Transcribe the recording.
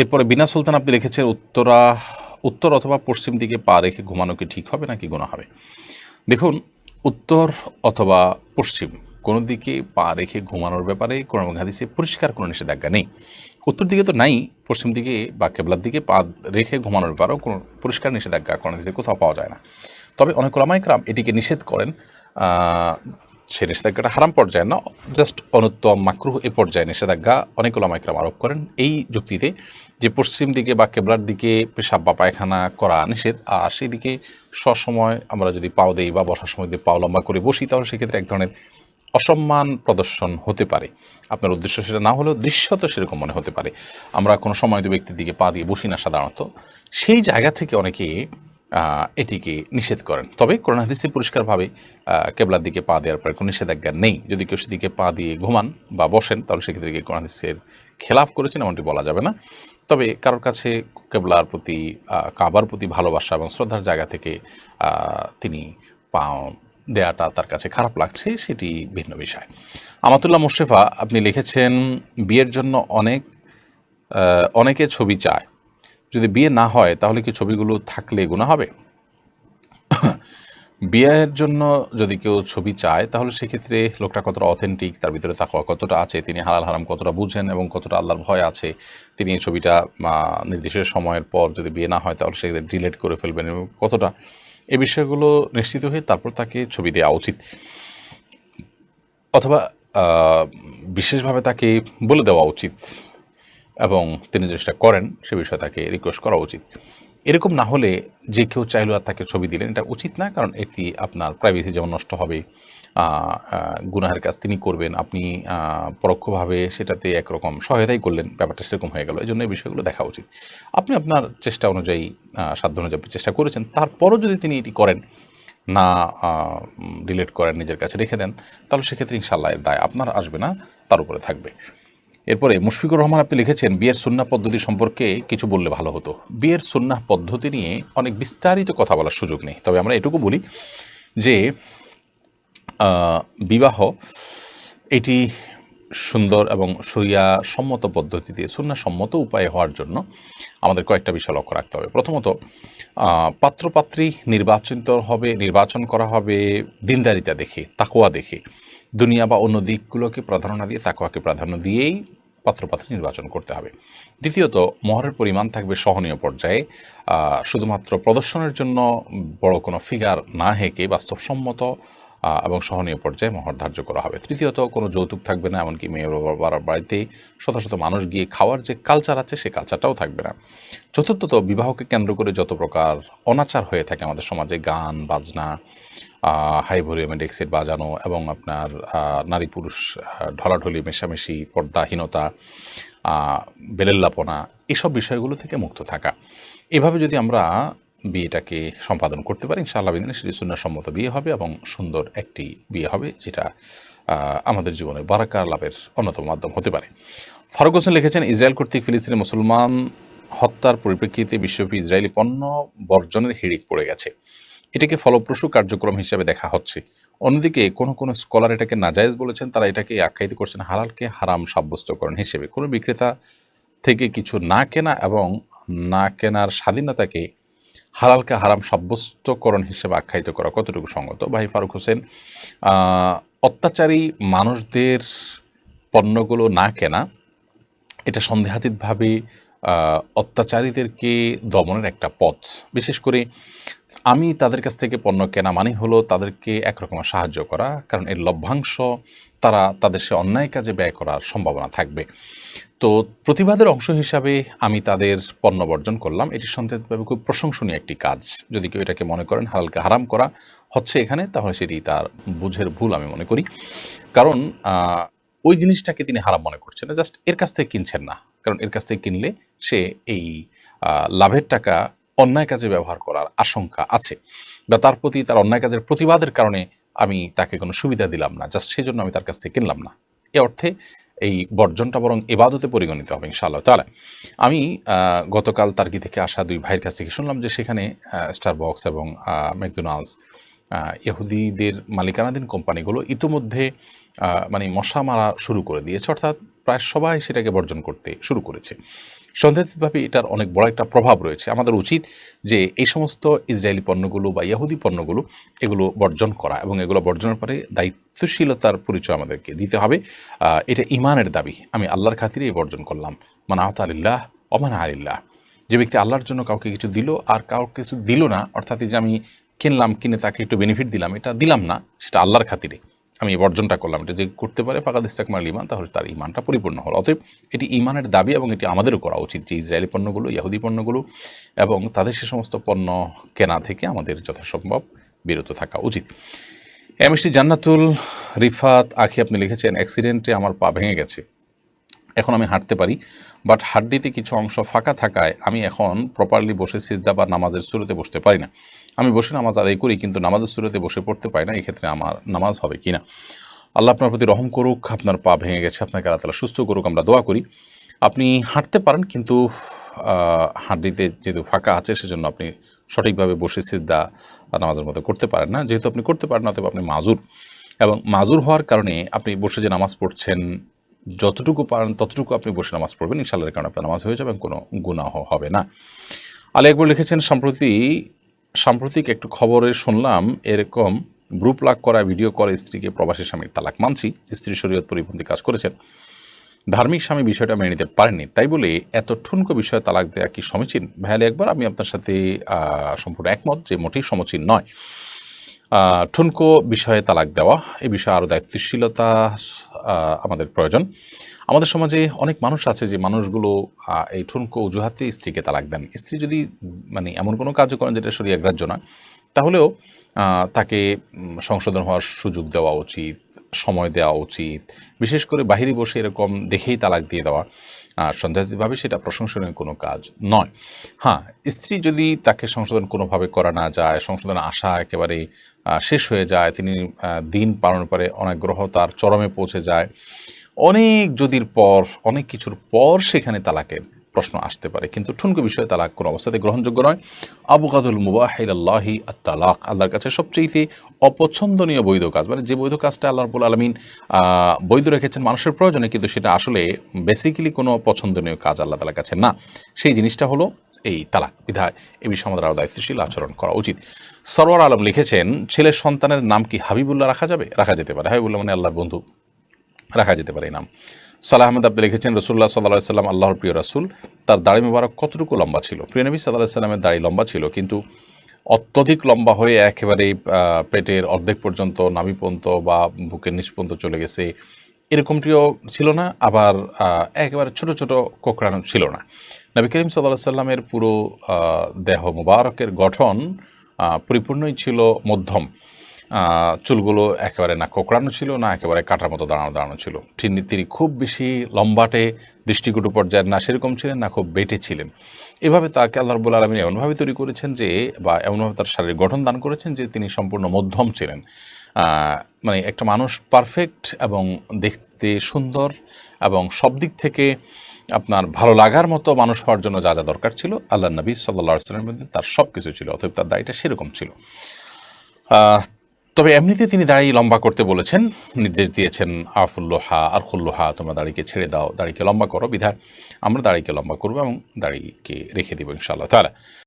এরপরে বিনা সুলতান আপনি লিখেছেন উত্তরা, উত্তর অথবা পশ্চিম দিকে পা রেখে ঘুমানো কি ঠিক হবে নাকি গোনা হবে? দেখুন, উত্তর অথবা পশ্চিম, কোনো দিকে পা রেখে ঘুমানোর ব্যাপারে কোনো হাদিসে পরিষ্কার কোনো নিষেধাজ্ঞা নেই। উত্তর দিকে তো নাই, পশ্চিম দিকে বা কেবলার দিকে পা রেখে ঘুমানোর ব্যাপারেও কোনো পরিষ্কার নিষেধাজ্ঞা কোনো হাদিসে কোথাও পাওয়া যায় না। তবে অনেক ওলামাইকরাম এটিকে নিষেধ করেন সে নিষেধাজ্ঞাটা হারাম পর্যায়ে না জাস্ট অনুত্তম মাকরুহ এ পর্যায়ে নিষেধাজ্ঞা অনেক ওলামাইকরাম আরোপ করেন। এই যুক্তিতে যে পশ্চিম দিকে বা কেবলার দিকে পেশাব বা পায়খানা করা নিষেধ, আর সেদিকে সসময় আমরা যদি পাও দেই বা বসার সময় যদি পাও লম্বা করে বসি, তাহলে সেক্ষেত্রে এক ধরনের অসম্মান প্রদর্শন হতে পারে। আপনার উদ্দেশ্য সেটা না হলেও দৃশ্যত সেরকম মনে হতে পারে। আমরা কোনো সময়ত ব্যক্তির দিকে পা দিয়ে বসি না সাধারণত, সেই জায়গা থেকে অনেকে এটিকে নিষেধ করেন। তবে করোনা হাদিসে পরিষ্কারভাবে কেবলার দিকে পা দেওয়ার পরে কোনো নিষেধাজ্ঞা নেই। যদি কেউ সেদিকে পা দিয়ে ঘুমান বা বসেন, তাহলে সেক্ষেত্রে গিয়ে করোনা হাদিসের খেলাফ করেছেন, এমনটি বলা যাবে না। তবে কারোর কাছে কেবলার প্রতি কাবার প্রতি ভালোবাসা এবং শ্রদ্ধার জায়গা থেকে তিনি পা দেয়াটা তার কাছে খারাপ লাগছে, সেটি ভিন্ন বিষয়। আমাতুল্লাহ মোশেফা আপনি লিখেছেন, বিয়ের জন্য অনেক অনেকে ছবি চায়। যদি বিয়ে না হয়, তাহলে কি ছবিগুলো থাকলে গুণা হবে? বিয়ের জন্য যদি কেউ ছবি চায়, তাহলে সেক্ষেত্রে লোকটা কতটা অথেন্টিক তার ভিতরে তাকওয়া কতটা আছে, তিনি হালাল হারাম কতটা বুঝেন এবং কতটা আল্লাহর ভয় আছে, তিনি এই ছবিটা নির্দিষ্ট সময়ের পর যদি বিয়ে না হয়, তাহলে সেক্ষেত্রে ডিলেট করে ফেলবেন এবং কতটা? এই বিষয়গুলো নিশ্চিত হয়ে তারপর তাকে ছবি দেওয়া উচিত। অথবা বিশেষভাবে তাকে বলে দেওয়া উচিত। এবং তিনি যেটা করেন, সে বিষয়ে তাকে রিকোয়েস্ট করা উচিত। এরকম না হলে যে কেউ চাইলো আর তাকে ছবি দিলেন, এটা উচিত না, কারণ এটি আপনার প্রাইভেসি যেমন নষ্ট হবে গুনাহের কাজ তিনি করবেন, আপনি পরোক্ষভাবে সেটাতে একরকম সহায়তাই করলেন, ব্যাপারটা সেরকম হয়ে গেল এই জন্য এই বিষয়গুলো দেখা উচিত। আপনি আপনার চেষ্টা অনুযায়ী সাধ্য অনুযায়ী চেষ্টা করেছেন, তারপরও যদি তিনি এটি করেন, না ডিলেট করেন নিজের কাছে রেখে দেন, তাহলে সেক্ষেত্রে ইনশাল্লাহ দায় আপনার আসবে না, তার উপরে থাকবে। এরপরে মুশফিকুর রহমান আপনি লিখেছেন, বিয়ের সুন্নাহ পদ্ধতি সম্পর্কে কিছু বললে ভালো হতো। বিয়ের সুন্নাহ পদ্ধতি নিয়ে অনেক বিস্তারিত কথা বলার সুযোগ নেই। তবে আমরা এটুকু বলি যে বিবাহ এটি সুন্দর এবং সরিয়া সম্মত পদ্ধতিতে সুন্না সম্মত উপায়ে হওয়ার জন্য আমাদের কয়েকটা বিষয় লক্ষ্য রাখতে হবে। প্রথমত পাত্রপাত্রী নির্বাচিত হবে, নির্বাচন করা হবে, দিনদারিতা দেখে তাকোয়া দেখে। দুনিয়া বা অন্য দিকগুলোকে প্রাধান্য দিয়ে তাকোয়াকে প্রাধান্য দিয়েই পাত্রপাত্র নির্বাচন করতে হবে। দ্বিতীয়ত, মহরের পরিমাণ থাকবে সহনীয় পর্যায়ে। শুধুমাত্র প্রদর্শনের জন্য বড় কোনো ফিগার না হেঁকে বাস্তবসম্মত এবং সহনীয় পর্যায়ে মহর ধার্য করা হবে। তৃতীয়ত, কোনো যৌতুক থাকবে না, এমনকি মেয়ের বাবার বাড়িতে শত শত মানুষ গিয়ে খাওয়ার যে কালচার আছে সেই কালচারটাও থাকবে না। চতুর্থত, বিবাহকে কেন্দ্র করে যত প্রকার অনাচার হয়ে থাকে আমাদের সমাজে, গান, বাজনা হাই ভলিউমে ডেক্সেট বাজানো এবং আপনার নারী পুরুষ ঢলাঢলি, মেশামেশি, পর্দাহীনতা বেলেল্লাপনা, এসব বিষয়গুলো থেকে মুক্ত থাকা। এভাবে যদি আমরা বিয়েটাকে সম্পাদন করতে পারি, ইনশাআল্লাহ বিদিনে সেটি সুন্নাসম্মত বিয়ে হবে এবং সুন্দর একটি বিয়ে হবে, যেটা আমাদের জীবনে বারাকা লাভের অন্যতম মাধ্যম হতে পারে। ফারুক হোসেন লিখেছেন, ইসরায়েল কর্তৃক ফিলিস্তিনি মুসলমান হত্যার পরিপ্রেক্ষিতে বিশ্বব্যাপী ইসরায়েলি পণ্য বর্জনের হিড়িক পড়ে গেছে। এটাকে ফলপ্রসূ কার্যক্রম হিসেবে দেখা হচ্ছে। অন্যদিকে কোনো কোনো স্কলার এটাকে নাজায়েজ বলেছেন, তারা এটাকে আখ্যায়িত করছেন হালালকে হারাম সাব্যস্তকরণ হিসেবে। কোনো বিক্রেতা থেকে কিছু না কেনা এবং না কেনার স্বাধীনতাকে হালালকে হারাম সাব্যস্তকরণ হিসেবে আখ্যায়িত করা কতটুকু সঙ্গত? ভাই ফারুক হোসেন অত্যাচারী মানুষদের পণ্যগুলো না কেনা, এটা সন্দেহাতীতভাবে অত্যাচারীদেরকে দমনের একটা পথ। বিশেষ করে আমি তাদের কাছ থেকে পণ্য কেনা মানে হলো তাদেরকে একরকমের সাহায্য করা, কারণ এর লভ্যাংশ তারা তাদের সে অন্যায় কাজে ব্যয় করার সম্ভাবনা থাকবে। তো প্রতিবাদের অংশ হিসাবে আমি তাদের পণ্য বর্জন করলাম। এটি সন্দেহভাবে খুব প্রশংসনীয় একটি কাজ। যদি কেউ এটাকে মনে করেন হালালকে হারাম করা হচ্ছে এখানে, তাহলে সেটি তার বুঝের ভুল আমি মনে করি। কারণ ওই জিনিসটাকে তিনি হারাম মনে করছেন না, জাস্ট এর কাছ থেকে কিনছেন না। কারণ এর কাছ থেকে কিনলে সে এই লাভের টাকা অন্যায় কাজে ব্যবহার করার আশঙ্কা আছে বা তার প্রতি তার অন্যায় কাজের প্রতিবাদের কারণে আমি তাকে কোনো সুবিধা দিলাম না, জাস্ট সেই জন্য আমি তার কাছ থেকে কিনলাম না। এ অর্থে এই বর্জনটা বরং এবাদতে পরিগণিত হবে ইনশাআল্লাহ। তাহলে আমি গতকাল তার্কি থেকে আসা দুই ভাইয়ের কাছ থেকে শুনলাম যে সেখানে স্টার বক্স এবং ম্যাকডোনাল্ডস ইহুদিদের মালিকানাধীন কোম্পানিগুলো ইতোমধ্যে মানে মশা মারা শুরু করে দিয়েছে, অর্থাৎ প্রায় সবাই সেটাকে বর্জন করতে শুরু করেছে। সন্দেহিতভাবে এটার অনেক বড় একটা প্রভাব রয়েছে। আমাদের উচিত যে এই সমস্ত ইসরায়েলি পণ্যগুলো বা ইয়াহুদি পণ্যগুলো এগুলো বর্জন করা এবং এগুলো বর্জনের পরে দায়িত্বশীলতার পরিচয় আমাদেরকে দিতে হবে। এটা ইমানের দাবি। আমি আল্লাহর খাতিরে বর্জন করলাম। মানে আহত আলিল্লাহ অমান আলিল্লাহ। যে ব্যক্তি আল্লাহর জন্য কাউকে কিছু দিল আর কাউকে কিছু দিল না, অর্থাৎ যে আমি কিনলাম, কিনে তাকে একটু বেনিফিট দিলাম, এটা দিলাম না, সেটা আল্লাহর খাতিরে। আমি বর্জনটা করলাম। এটা যে করতে পারে ফাঁকা ইস্তাকমাল ইমান তাহলে তার ইমানটা পরিপূর্ণ হলো। অতএব এটি ইমানের দাবি এবং এটি আমাদেরও করা উচিত যে ইসরায়েলি পণ্যগুলো, ইয়াহুদি পণ্যগুলো এবং তাদের সে সমস্ত পণ্য কেনা থেকে আমাদের যথাসম্ভব বিরত থাকা উচিত। এমএসটি জান্নাতুল রিফাত আখি আপনি লিখেছেন, অ্যাক্সিডেন্টে আমার পা ভেঙে গেছে। এখন আমি হাঁটতে পারি বাট হাড্ডিতে কিছু অংশ ফাঁকা থাকায় আমি এখন প্রপারলি বসে সিজদা বা নামাজের সুরতে বসতে পারি না। আমি বসে নামাজ আদায় করি, কিন্তু নামাজের সুরতে বসে পড়তে পারি না, এক্ষেত্রে আমার নামাজ হবে কি না আল্লাহ আপনার প্রতি রহম করুক, আপনার পা ভেঙে গেছে, আপনাকে আল্লাহ তালা সুস্থ করুক, আমরা দোয়া করি। আপনি হাঁটতে পারেন, কিন্তু হাড্ডিতে যেহেতু ফাঁকা আছে, সেজন্য আপনি সঠিকভাবে বসে সিজদা নামাজের মতো করতে পারেন না। যেহেতু আপনি করতে পারেন, অতএব আপনি মাজুর। এবং মাজুর হওয়ার কারণে আপনি বসে যে নামাজ পড়ছেন যতটুকু পারেন, ততটুকু আপনি বসে নামাজ পড়বেন। ইনশাল্লাহর কারণে আপনার নামাজ হয়ে যাবে কোনো গুনাহ হবে না। আলী একবার লিখেছেন, সম্প্রতি, সাম্প্রতিক একটু খবরে শুনলাম, এরকম গ্রুপ লাগ করা, ভিডিও করে, স্ত্রীকে প্রবাসী স্বামীর তালাক মানছি, স্ত্রী শরীয়ত পরিপন্থী কাজ করেছেন। ধার্মিক স্বামী বিষয়টা মেনে নিতে পারেননি। তাই বলে এত ঠুনকো বিষয়ে তালাক দেওয়া কি সমীচীন? ভাইয়ালি, একবার আমি আপনার সাথে সম্পূর্ণ একমত যে মোটেই সমীচীন নয়। ঠুনকো বিষয়ে তালাক দেওয়া এই বিষয়ে আরও দায়িত্বশীলতা আমাদের প্রয়োজন। আমাদের সমাজে অনেক মানুষ আছে যে মানুষগুলো এই ঠুনকো অজুহাতে স্ত্রীকে তালাক দেন। স্ত্রী যদি মানে এমন কোনো কাজ করেন যেটা সরিয়ে গ্রাহ্য না, তাহলেও তাকে সংশোধন হওয়ার সুযোগ দেওয়া উচিত, সময় দেওয়া উচিত। বিশেষ করে বাহিরে বসে এরকম দেখেই তালাক দিয়ে দেওয়া সন্দেহাতীতভাবে সেটা প্রশংসনীয় কোনো কাজ নয়। হ্যাঁ স্ত্রী যদি তাকে সংশোধন কোনোভাবে করা না যায় সংশোধন আশা একেবারে শেষ হয়ে যায়। তিনি দিন পালনের পরে গ্রহ তার চরমে পৌঁছে যায়। অনেক যদির পর, অনেক কিছুর পর সেখানে তালাকের প্রশ্ন আসতে পারে। কিন্তু ঠুনকো বিষয়ে তালাক কোনো অবস্থাতে গ্রহণযোগ্য নয়। আবু কাদুল মুবাহিল্লাহি তালাক আল্লাহর কাছে সবচেয়ে অপছন্দনীয় বৈধ কাজ। মানে যে বৈধ কাজটা আল্লাহ রবুল আলমিন বৈধ রেখেছেন মানুষের প্রয়োজনে, কিন্তু সেটা আসলে বেসিক্যালি কোনো পছন্দনীয় কাজ আল্লাহ তালার কাছে না। সেই জিনিসটা হলো এই তালাক বিধায় এ বিষয়ে আমাদের আরও দায়িত্বশীল আচরণ করা উচিত। সরওয়ার আলম লিখেছেন ছেলের সন্তানের নাম কি হাবিবুল্লাহ রাখা যাবে? রাখা যেতে পারে। হাবিবুল্লাহ মানে আল্লাহর বন্ধু। রাখা যেতে পারে এই নাম। সালাহ আহমদ আব্দুল লিখেছেন রসুল্লাহ সাল্লাহ সাল্লাম আল্লাহর প্রিয় রাসুল। তার দাড়ি মোবারক কতটুকু লম্বা ছিল? প্রিয় নবী সাল্লাহ সাল্লামের দাড়ি লম্বা ছিল, কিন্তু অত্যধিক লম্বা হয়ে একেবারে পেটের অর্ধেক পর্যন্ত নাভি পর্যন্ত বা বুকের নিচ পর্যন্ত চলে গেছে। এরকমটিও ছিল না, আবার একেবারে ছোট ছোট কোকড়ানো ছিল না। নবী করিম সাল্লাহ সাল্লামের পুরো দেহ মুবারকের গঠন পরিপূর্ণই ছিল মধ্যম। চুলগুলো একেবারে না কোকড়ানো ছিল, না একেবারে কাটার মতো দাঁড়ানো দাঁড়ানো ছিল। তিনি তিনি খুব বেশি লম্বাটে দৃষ্টিকটু পর্যায়ের না সেরকম ছিলেন, না খুব বেটে ছিলেন। এভাবে তাকে আল্লাহ রবুল আলমিন এমনভাবে তৈরি করেছেন যে, বা এমনভাবে তার শারীরিক গঠন দান করেছেন যে, তিনি সম্পূর্ণ মধ্যম ছিলেন। মানে একটা মানুষ পারফেক্ট এবং দেখতে সুন্দর এবং সব দিক থেকে আপনার ভালো লাগার মতো মানুষ হওয়ার জন্য যা যা দরকার ছিল, আল্লাহ নবী সাল্লাহ সাল্লামের মধ্যে তার সব কিছু ছিল, অতএব তার দায়টা সেরকম ছিল। তবে এমনিতে তিনি দাড়ি লম্বা করতে বলেছেন, নির্দেশ দিয়েছেন আফুল্লোহা আর খুল্লোহা তোমরা দাড়িকে ছেড়ে দাও, দাড়িকে লম্বা করো, বিধায় আমরা দাড়িকে লম্বা করব এবং দাড়িকে রেখে দিব ইনশাআল্লাহ তারা